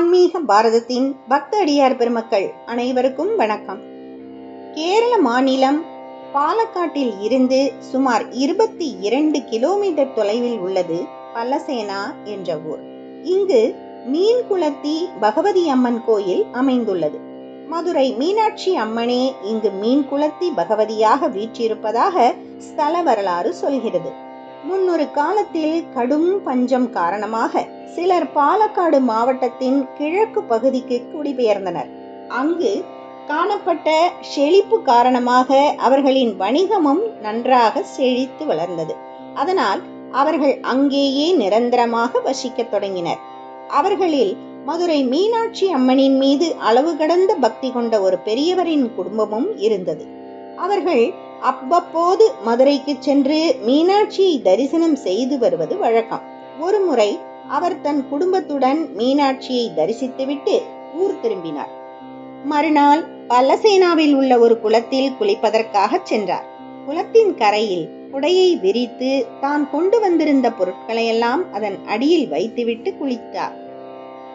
ஆன்மீக பாரதத்தின் பக்த அடியார் பெருமக்கள் அனைவருக்கும் வணக்கம். கேரள மாநிலம் பாலக்காட்டில் இருந்து சுமார் இருபத்தி இரண்டு கிலோமீட்டர் தொலைவில் உள்ளது பல்லசேனா என்ற ஊர். இங்கு மீன்குளத்தி பகவதி அம்மன் கோயில் அமைந்துள்ளது. மதுரை மீனாட்சி அம்மனே இங்கு மீன்குளத்தி பகவதியாக வீற்றிருப்பதாக ஸ்தல வரலாறு சொல்கிறது. முன்னொரு காலத்தில் கடும் பஞ்சம் காரணமாக சிலர் பாலக்காடு மாவட்டத்தின் கிழக்கு பகுதிக்கு குடிபெயர்ந்தனர். அங்கு காணப்பட்ட செழிப்பு காரணமாக அவர்களின் வணிகமும் நன்றாக செழித்து வளர்ந்தது. அதனால் அவர்கள் அங்கேயே நிரந்தரமாக வசிக்கத் தொடங்கினர். அவர்களில் மதுரை மீனாட்சி அம்மனின் மீது அளவு கடந்த பக்தி கொண்ட ஒரு பெரியவரின் குடும்பமும் இருந்தது. அவர்கள் அவ்வப்போது மதுரைக்கு சென்று மீனாட்சியை தரிசனம் செய்து வருவது வழக்கம். ஒரு முறை அவர் தன் குடும்பத்துடன் மீனாட்சியை தரிசித்துவிட்டு ஊர் திரும்பினார். மறுநாள் பல்லசேனாவில் உள்ள ஒரு குளத்தில் குளிப்பதற்காக சென்றார். குளத்தின் கரையில் குடையை விரித்து தான் கொண்டு வந்திருந்த பொருட்களையெல்லாம் அதன் அடியில் வைத்துவிட்டு குளித்தார்.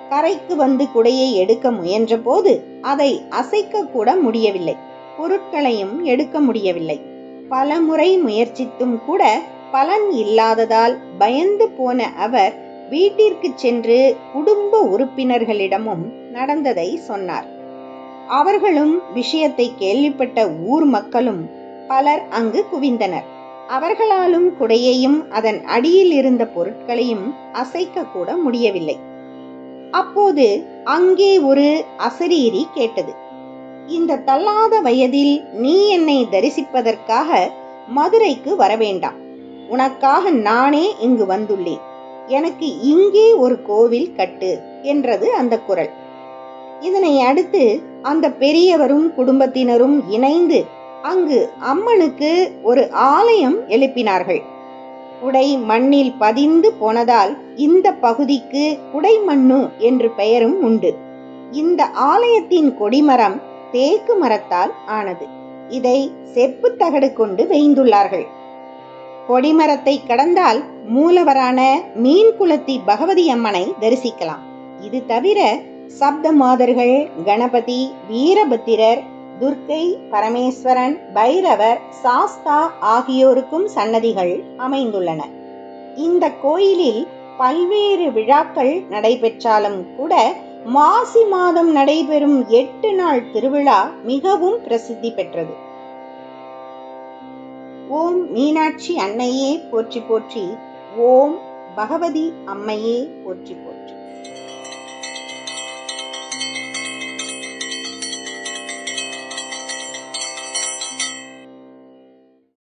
கரைக்கு வந்து குடையை எடுக்க முயன்றபோது அதை அசைக்க கூட முடியவில்லை. பொருட்களையும் எடுக்க முடியவில்லை. பல முறை முயற்சித்தும் கூட பலன் இல்லாததால் பயந்து போன அவர் வீட்டிற்கு சென்று குடும்ப உறுப்பினர்களிடமும் நடந்ததை சொன்னார். அவர்களும் விஷயத்தை கேள்விப்பட்ட ஊர் மக்களும் பலர் அங்கு குவிந்தனர். அவர்களாலும் குடையையும் அதன் அடியில் இருந்த பொருட்களையும் அசைக்க கூட முடியவில்லை. அப்போது அங்கே ஒரு அசரீரி கேட்டது. இந்த தள்ளாத வயதில் நீ என்னை தரிசிப்பதற்காக மதுரைக்கு வரவேண்டாம். உனக்காக நானே இங்கு வந்துள்ளேன். எனக்கு இங்கே ஒரு கோவில் கட்டு என்றது அந்த குரல். இதனை அடுத்து அந்த பெரியவரும் குடும்பத்தினரும் இணைந்து அங்கு அம்மனுக்கு ஒரு ஆலயம் எழுப்பினார்கள். குடை மண்ணில் பதிந்து போனதால் இந்த பகுதிக்கு குடைமண்ணு என்று பெயரும் உண்டு. இந்த ஆலயத்தின் கொடிமரம் தேக்கு மரத்தால் ஆனது. இதை செப்பு தகடு கொண்டு வெய்ந்துள்ளார்கள். கொடிமரத்தை கடந்தால் மூலவரான மீன் குளத்தி பகவதி அம்மனை தரிசிக்கலாம். இது தவிர சப்த மாதர்கள் கணபதி வீரபத்திரர் துர்க்கை பரமேஸ்வரன் பைரவர் சாஸ்தா ஆகியோருக்கும் சன்னதிகள் அமைந்துள்ளன. இந்த கோயிலில் பல்வேறு விழாக்கள் நடைபெற்றாலும் கூட மாசி மாதம் நடைபெறும் எட்டு நாள் திருவிழா மிகவும் பிரசித்தி பெற்றது. ஓம் மீனாட்சி அன்னையே போற்றி போற்றி ஓம் பகவதி அம்மையே போற்றி போற்றி.